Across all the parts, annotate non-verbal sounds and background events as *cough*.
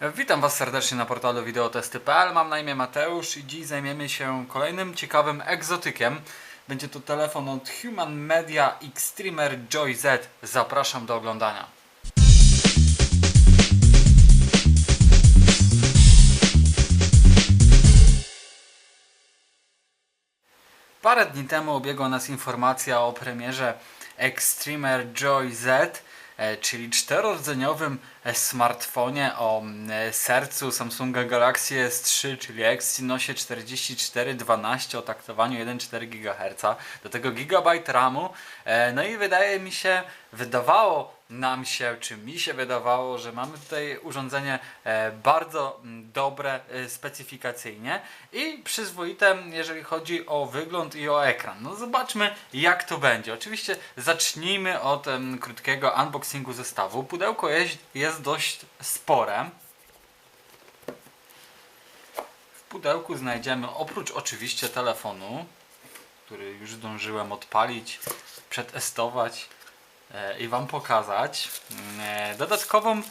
Witam Was serdecznie na portalu wideotesty.pl. Mam na imię Mateusz i dziś zajmiemy się kolejnym ciekawym egzotykiem. Będzie to telefon od Human Media Xtremer Joy Z. Zapraszam do oglądania. Parę dni temu obiegła nas informacja o premierze Extremer Joy Z, e, czyli czterordzeniowym smartfonie o mm, e, sercu Samsunga Galaxy S3, czyli Exynosie 4412 o taktowaniu 1,4 GHz, do tego GB RAMu. E, No i wydaje mi się, wydawało nam się, czy mi się wydawało, że mamy tutaj urządzenie e, bardzo mm, dobre specyfikacyjnie i przyzwoite, jeżeli chodzi o wygląd i o ekran. No zobaczmy, jak to będzie. Oczywiście zacznijmy od krótkiego unboxingu zestawu. Pudełko jest, jest dość spore. W pudełku znajdziemy oprócz oczywiście telefonu, który już zdążyłem odpalić, przetestować e, i Wam pokazać, mm, e, dodatkową,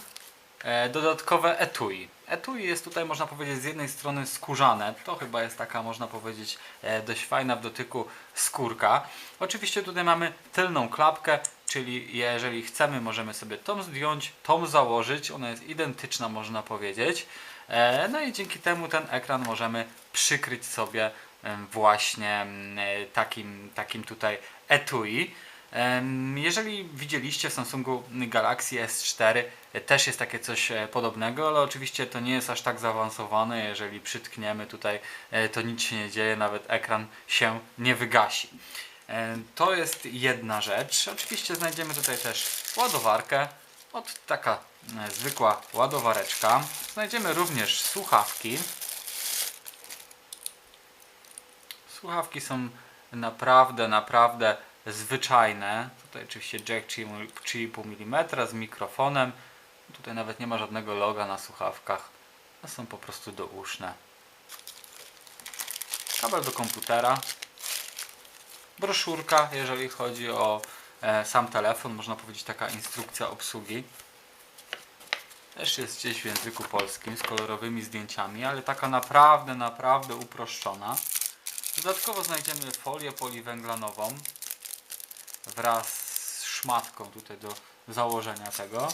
dodatkowe etui. Etui jest tutaj można powiedzieć z jednej strony skórzane, to chyba jest taka można powiedzieć e, dość fajna w dotyku skórka. Oczywiście tutaj mamy tylną klapkę, czyli jeżeli chcemy możemy sobie tą zdjąć, tą założyć, ona jest identyczna można powiedzieć. E, No i dzięki temu ten ekran możemy przykryć sobie właśnie e, takim, takim tutaj etui. Jeżeli widzieliście w Samsungu Galaxy S4 e, też jest takie coś e, podobnego, ale oczywiście to nie jest aż tak zaawansowane. Jeżeli przytkniemy tutaj, e, to nic się nie dzieje, nawet ekran się nie wygasi. E, To jest jedna rzecz. Oczywiście znajdziemy tutaj też ładowarkę. Od taka zwykła ładowareczka. Znajdziemy również słuchawki. Słuchawki są naprawdę, naprawdę zwyczajne. Tutaj oczywiście jack 3,5 mm z mikrofonem. Tutaj nawet nie ma żadnego loga na słuchawkach. Są po prostu douszne. Kabel do komputera. Broszurka, jeżeli chodzi o e, sam telefon, można powiedzieć taka instrukcja obsługi. Też jest gdzieś w języku polskim z kolorowymi zdjęciami, ale taka naprawdę, naprawdę uproszczona. Dodatkowo znajdziemy folię poliwęglanową wraz z szmatką tutaj do założenia tego.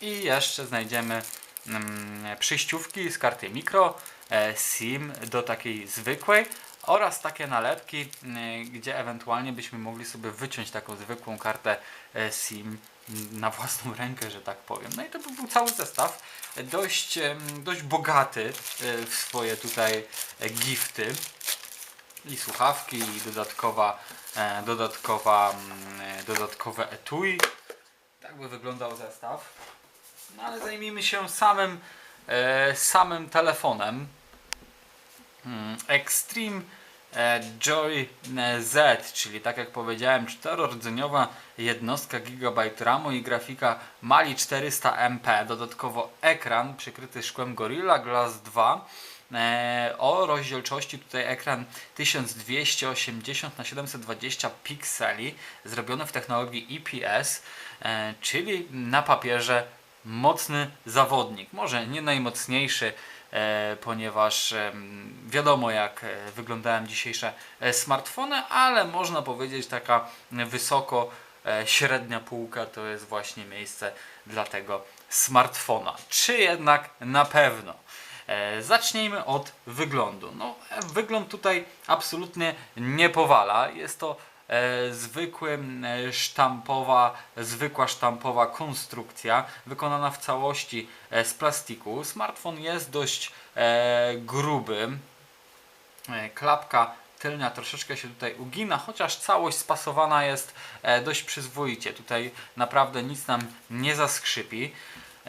I jeszcze znajdziemy mm, przyjściówki z karty mikro, e, SIM do takiej zwykłej oraz takie nalepki, mm, gdzie ewentualnie byśmy mogli sobie wyciąć taką zwykłą kartę e, SIM na własną rękę, że tak powiem. No i to by był cały zestaw, e, dość, em, dość bogaty e, w swoje tutaj e, gifty i słuchawki i dodatkowa, e, dodatkowa, mm, e, dodatkowe etui. Tak by wyglądał zestaw. No ale zajmijmy się samym, e, samym telefonem. Mm, Extreme Joy Z, czyli tak jak powiedziałem, czterordzeniowa jednostka GB RAMu i grafika Mali 400 MP. Dodatkowo ekran przykryty szkłem Gorilla Glass 2. E, o rozdzielczości tutaj ekran 1280 na 720 pikseli, zrobiony w technologii EPS, e, czyli na papierze mocny zawodnik. Może nie najmocniejszy, e, ponieważ wiadomo jak wyglądają dzisiejsze smartfony, ale można powiedzieć taka wysoko średnia półka to jest właśnie miejsce dla tego smartfona. Czy jednak na pewno? E, Zacznijmy od wyglądu. No, e, wygląd tutaj absolutnie nie powala. Jest to e, zwykły, sztampowa, zwykła sztampowa konstrukcja, wykonana w całości z plastiku. Smartfon jest dość gruby. Klapka tylnia troszeczkę się tutaj ugina, chociaż całość spasowana jest dość przyzwoicie. Tutaj naprawdę nic nam nie zaskrzypi.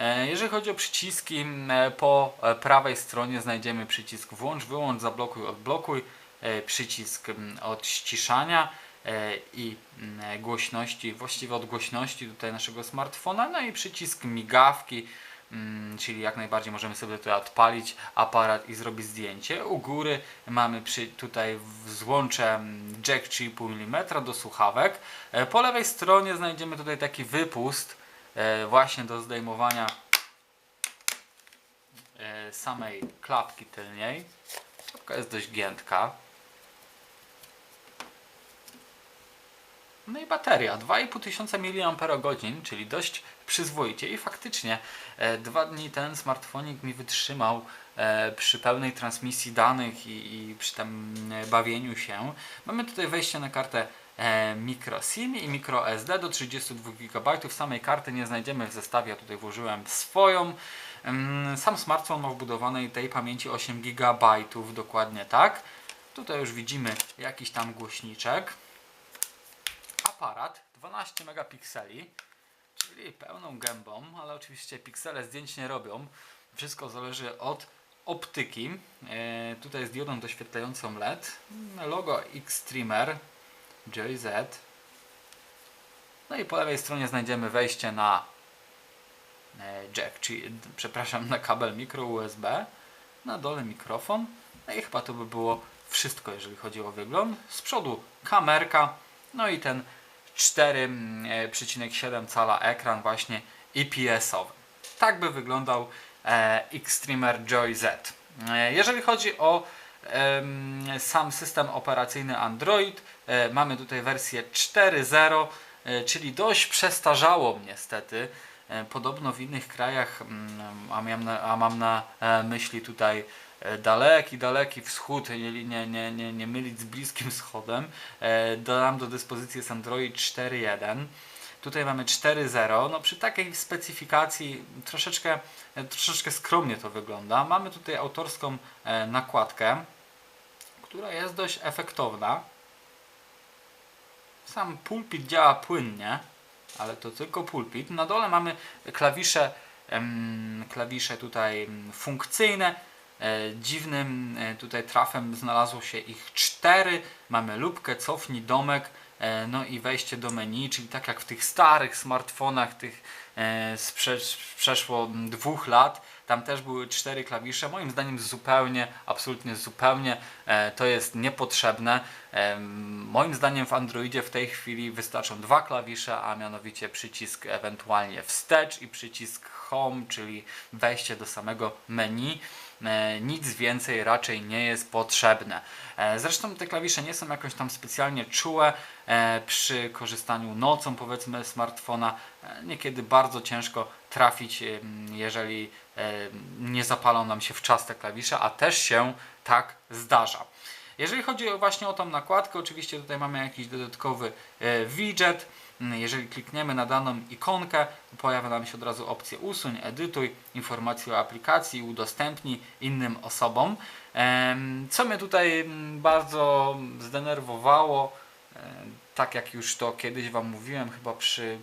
E, Jeżeli chodzi o przyciski, po e, prawej stronie znajdziemy przycisk włącz, wyłącz, zablokuj, odblokuj, e, przycisk m, od ściszania e, i głośności, właściwie od głośności tutaj naszego smartfona, no i przycisk migawki, czyli jak najbardziej możemy sobie tutaj odpalić aparat i zrobić zdjęcie. U góry mamy przy, tutaj złącze jack 3,5 mm do słuchawek. Po lewej stronie znajdziemy tutaj taki wypust właśnie do zdejmowania e, samej klapki tylniej. Klapka jest dość giętka. No i bateria 2500 mAh, czyli dość przyzwoicie i faktycznie e, dwa dni ten smartfonik mi wytrzymał e, przy pełnej transmisji danych i, i przy tam e, bawieniu się. Mamy tutaj wejście na kartę e, micro SIM i micro SD do 32 GB. Samej karty nie znajdziemy w zestawie, ja tutaj włożyłem swoją. Sam smartfon ma wbudowanej tej pamięci 8 GB, dokładnie tak. Tutaj już widzimy jakiś tam głośniczek aparat 12 megapikseli, czyli pełną gębą, ale oczywiście piksele zdjęć nie robią. Wszystko zależy od optyki. E, tutaj z diodą doświetlającą LED. Logo Xtreamer JZ. No i po lewej stronie znajdziemy wejście na e, jack, czyli przepraszam, na kabel mikro USB. Na dole mikrofon. No i chyba to by było wszystko, jeżeli chodzi o wygląd. Z przodu kamerka, no i ten 4,7 cala ekran właśnie IPS-owy. Tak by wyglądał e, Xtreamer Joy Z. E, jeżeli chodzi o sam system operacyjny Android, e, mamy tutaj wersję 4.0, e, czyli dość przestarzałą niestety. E, Podobno w innych krajach, mm, a, mam na myśli tutaj daleki, daleki wschód, nie, nie, nie, nie, mylić z Bliskim Wschodem, dodam do dyspozycji jest Android 4.1. Tutaj mamy 4.0. No przy takiej specyfikacji troszeczkę, e, troszeczkę skromnie to wygląda. Mamy tutaj autorską e, nakładkę, która jest dość efektowna. Sam pulpit działa płynnie, ale to tylko pulpit. Na dole mamy klawisze, klawisze tutaj funkcyjne. E, dziwnym tutaj trafem znalazło się ich cztery. Mamy lubkę, cofnij domek, no i wejście do menu, czyli tak jak w tych starych smartfonach, tych e, sprze przeszło dwóch lat, tam też były cztery klawisze. Moim zdaniem zupełnie, absolutnie zupełnie e, to jest niepotrzebne. Moim zdaniem w Androidzie w tej chwili wystarczą dwa klawisze, a mianowicie przycisk ewentualnie wstecz i przycisk home, czyli wejście do samego menu. E, Nic więcej raczej nie jest potrzebne. E, Zresztą te klawisze nie są jakoś tam specjalnie czułe e, przy korzystaniu nocą powiedzmy smartfona. Niekiedy bardzo ciężko trafić, jeżeli nie zapalą nam się w czas te klawisze, a też się tak zdarza. Jeżeli chodzi właśnie o tą nakładkę, oczywiście tutaj mamy jakiś dodatkowy widget. Mm, Jeżeli klikniemy na daną ikonkę, pojawia nam się od razu opcja usuń, edytuj, informacje o aplikacji, udostępnij innym osobom. Co mnie tutaj mm, bardzo zdenerwowało, em, tak jak już to kiedyś Wam mówiłem, chyba przy,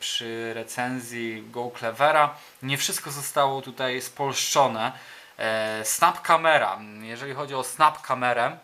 przy recenzji Go Clevera, nie wszystko zostało tutaj spolszczone. E, Snap kamera. Jeżeli chodzi o snap kamerę,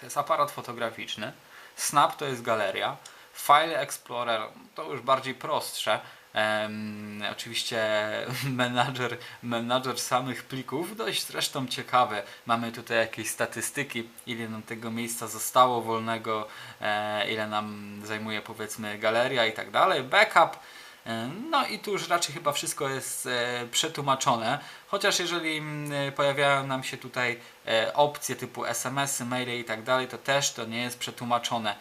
to jest aparat fotograficzny. Snap to jest galeria. File Explorer to już bardziej prostsze. Em, oczywiście *laughs* menadżer, menadżer samych plików, dość zresztą ciekawy. Mamy tutaj jakieś statystyki, ile nam tego miejsca zostało wolnego, e, ile nam zajmuje powiedzmy galeria i tak dalej. Backup. E, No i tu już raczej chyba wszystko jest e, przetłumaczone, chociaż jeżeli mm, pojawiają nam się tutaj e, opcje typu SMS-y, maile i tak dalej, to też to nie jest przetłumaczone.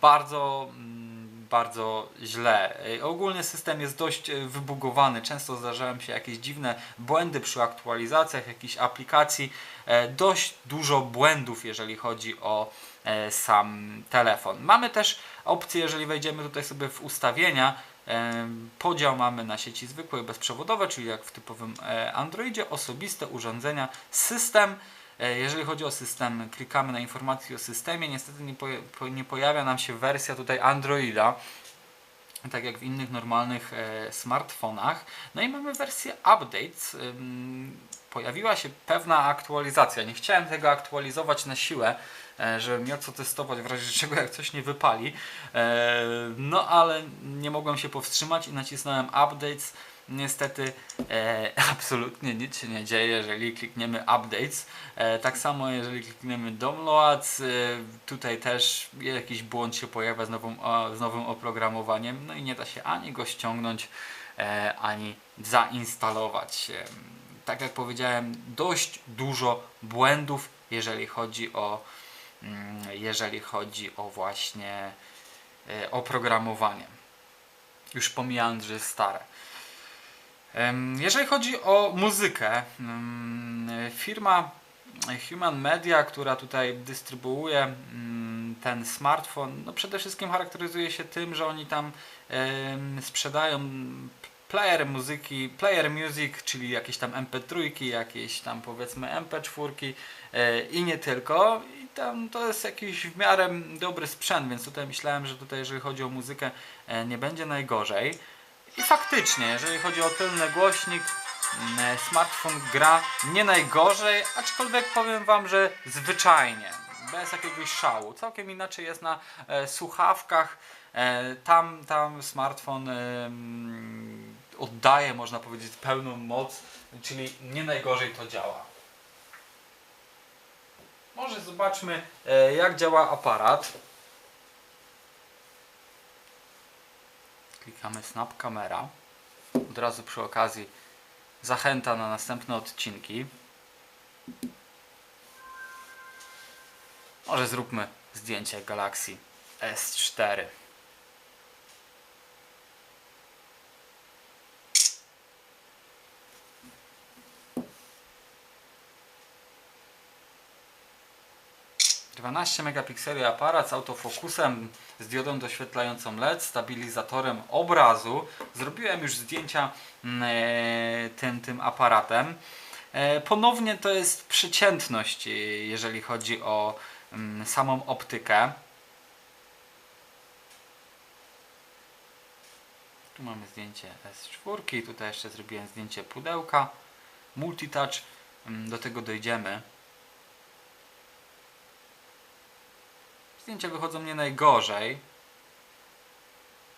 Bardzo, mm, bardzo źle. Ogólny system jest dość e, wybugowany. Często zdarzają się jakieś dziwne błędy przy aktualizacjach jakichś aplikacji. E, Dość dużo błędów, jeżeli chodzi o e, sam telefon. Mamy też opcję, jeżeli wejdziemy tutaj sobie w ustawienia, podział mamy na sieci zwykłe i bezprzewodowe, czyli jak w typowym Androidzie, osobiste urządzenia, system. E, Jeżeli chodzi o system, klikamy na informacje o systemie, niestety nie, po- nie pojawia nam się wersja tutaj Androida, tak jak w innych normalnych e, smartfonach. No i mamy wersję updates. Ym, pojawiła się pewna aktualizacja. Nie chciałem tego aktualizować na siłę, e, żebym miał co testować w razie czego jak coś nie wypali. E, no ale nie mogłem się powstrzymać i nacisnąłem updates. Niestety e, *laughs* absolutnie nic się nie dzieje, jeżeli klikniemy updates. E, tak samo jeżeli klikniemy downloads, e, tutaj też jakiś błąd się pojawia z, o, z nowym oprogramowaniem, no i nie da się ani go ściągnąć, e, ani zainstalować. E, tak jak powiedziałem, dość dużo błędów, jeżeli chodzi o, mm, jeżeli chodzi o właśnie e, oprogramowanie. Już pomijając, że jest stare. Jeżeli chodzi o muzykę, firma Human Media, która tutaj dystrybuuje ten smartfon, no przede wszystkim charakteryzuje się tym, że oni tam sprzedają player muzyki, player music, czyli jakieś tam MP3, jakieś tam powiedzmy MP4 e, i nie tylko. I tam to jest jakiś w miarę dobry sprzęt, więc tutaj myślałem, że tutaj jeżeli chodzi o muzykę e, nie będzie najgorzej. I faktycznie, jeżeli chodzi o tylny głośnik, mm, smartfon gra nie najgorzej, aczkolwiek powiem Wam, że zwyczajnie, bez jakiegoś szału. Całkiem inaczej jest na e, słuchawkach. E, tam, tam smartfon e, mm, oddaje, można powiedzieć, pełną moc, czyli nie najgorzej to działa. Może zobaczmy, e, jak działa aparat. Klikamy Snap Camera. Od razu przy okazji zachęta na następne odcinki. Może zróbmy zdjęcie Galaxy S4. Dwanaście megapikseli aparat z autofokusem, z diodą doświetlającą LED, stabilizatorem obrazu. Zrobiłem już zdjęcia mm, e, tym, tym aparatem. E, ponownie to jest przeciętność, e, jeżeli chodzi o mm, samą optykę. Tu mamy zdjęcie S4, tutaj jeszcze zrobiłem zdjęcie pudełka, multitouch, mm, do tego dojdziemy. Zdjęcia wychodzą nie najgorzej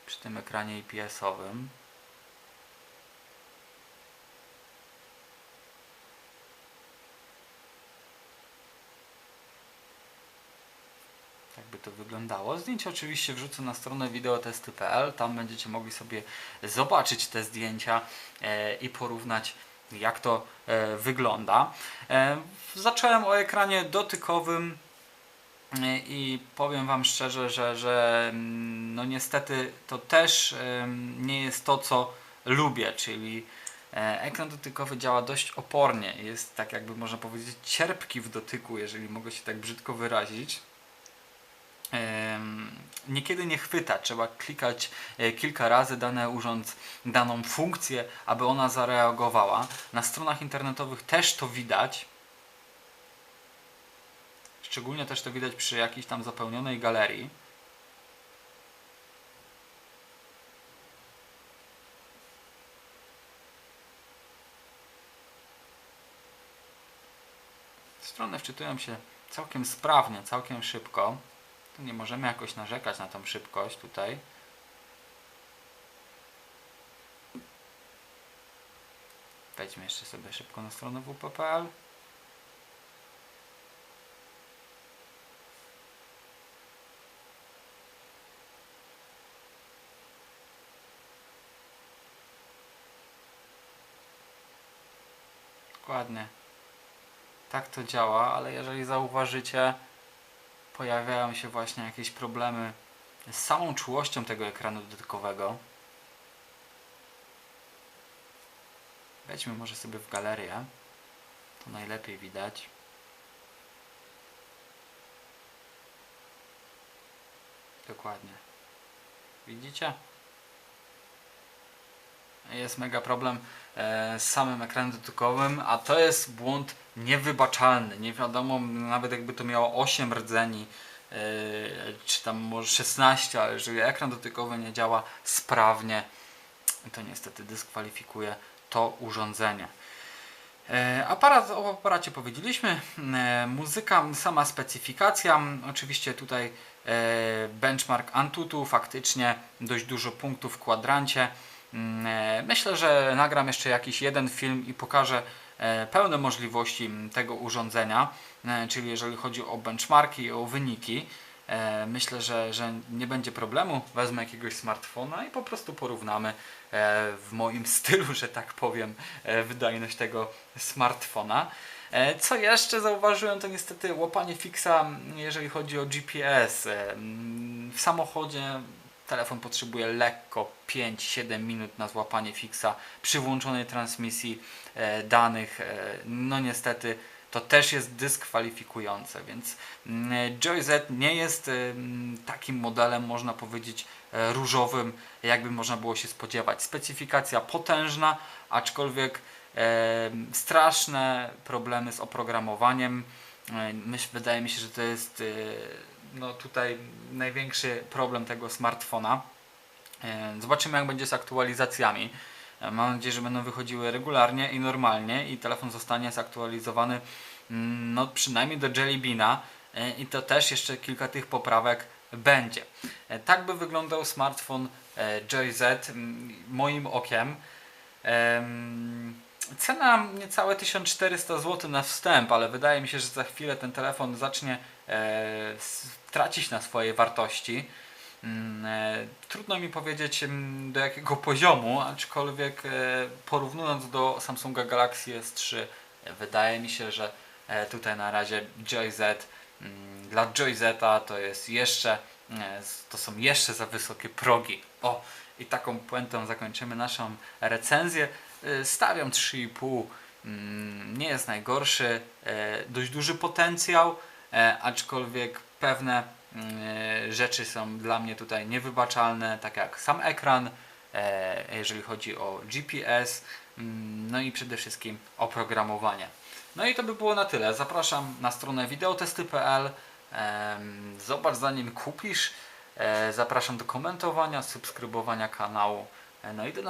przy tym ekranie IPS-owym. Tak by to wyglądało. Zdjęcia oczywiście wrzucę na stronę wideotesty.pl. Tam będziecie mogli sobie zobaczyć te zdjęcia e, i porównać jak to e, wygląda. E, zacząłem o ekranie dotykowym i powiem Wam szczerze, że, że mm, no niestety to też nie jest to, co lubię, czyli e, ekran dotykowy działa dość opornie. Jest tak jakby można powiedzieć cierpki w dotyku, jeżeli mogę się tak brzydko wyrazić. Niekiedy nie chwyta, trzeba klikać e, kilka razy dany urząd, daną funkcję, aby ona zareagowała. Na stronach internetowych też to widać. Szczególnie też to widać przy jakiejś tam zapełnionej galerii. Strony wczytują się całkiem sprawnie, całkiem szybko. Tu nie możemy jakoś narzekać na tą szybkość tutaj. Wejdźmy jeszcze sobie szybko na stronę wp.pl. Dokładnie. Tak to działa, ale jeżeli zauważycie, pojawiają się właśnie jakieś problemy z samą czułością tego ekranu dotykowego. Wejdźmy może sobie w galerię. To najlepiej widać. Dokładnie. Widzicie? Jest mega problem e, z samym ekranem dotykowym, a to jest błąd niewybaczalny. Nie wiadomo, nawet jakby to miało 8 rdzeni, e, czy tam może 16, ale jeżeli ekran dotykowy nie działa sprawnie, to niestety dyskwalifikuje to urządzenie. E, Aparat, o aparacie powiedzieliśmy, muzyka, sama specyfikacja, oczywiście tutaj benchmark Antutu, faktycznie dość dużo punktów w kwadrancie, Myślę, że nagram jeszcze jakiś jeden film i pokażę e, pełne możliwości mm, tego urządzenia, e, czyli jeżeli chodzi o benchmarki o wyniki. E, Myślę, że, że nie będzie problemu. Wezmę jakiegoś smartfona i po prostu porównamy e, w moim *laughs* stylu, że tak powiem, e, wydajność tego smartfona. E, Co jeszcze zauważyłem, to niestety łapanie fixa, m, jeżeli chodzi o GPS. E, W samochodzie telefon potrzebuje lekko 5-7 minut na złapanie fixa przy włączonej transmisji e, danych. E, No niestety to też jest dyskwalifikujące, więc mm, Joy Z nie jest em, takim modelem, można powiedzieć, e, różowym, jakby można było się spodziewać. Specyfikacja potężna, aczkolwiek em, straszne problemy z oprogramowaniem. E, Myśl, wydaje mi się, że to jest e, no, tutaj największy problem tego smartfona. E, Zobaczymy, jak będzie z aktualizacjami. E, Mam nadzieję, że będą wychodziły regularnie i normalnie i telefon zostanie zaktualizowany mm, no, przynajmniej do Jelly Beana e, i to też jeszcze kilka tych poprawek będzie. Tak by wyglądał smartfon Joy Z moim okiem. Em, Cena niecałe 1400 zł na wstęp, ale wydaje mi się, że za chwilę ten telefon zacznie tracić na swojej wartości. Mm, e, Trudno mi powiedzieć mm, do jakiego poziomu, aczkolwiek e, porównując do Samsunga Galaxy S3, e, wydaje mi się, że e, tutaj na razie Joy Z mm, dla Z'a to jest jeszcze, e, to są jeszcze za wysokie progi. O, i taką puentą zakończymy naszą recenzję. E, Stawiam 3,5. mm, Nie jest najgorszy. e, Dość duży potencjał, e, aczkolwiek pewne mm, rzeczy są dla mnie tutaj niewybaczalne, tak jak sam ekran, e, jeżeli chodzi o GPS, mm, no i przede wszystkim oprogramowanie. No i to by było na tyle. Zapraszam na stronę wideotesty.pl. Zobacz zanim kupisz. E, Zapraszam do komentowania, subskrybowania kanału. E, No i do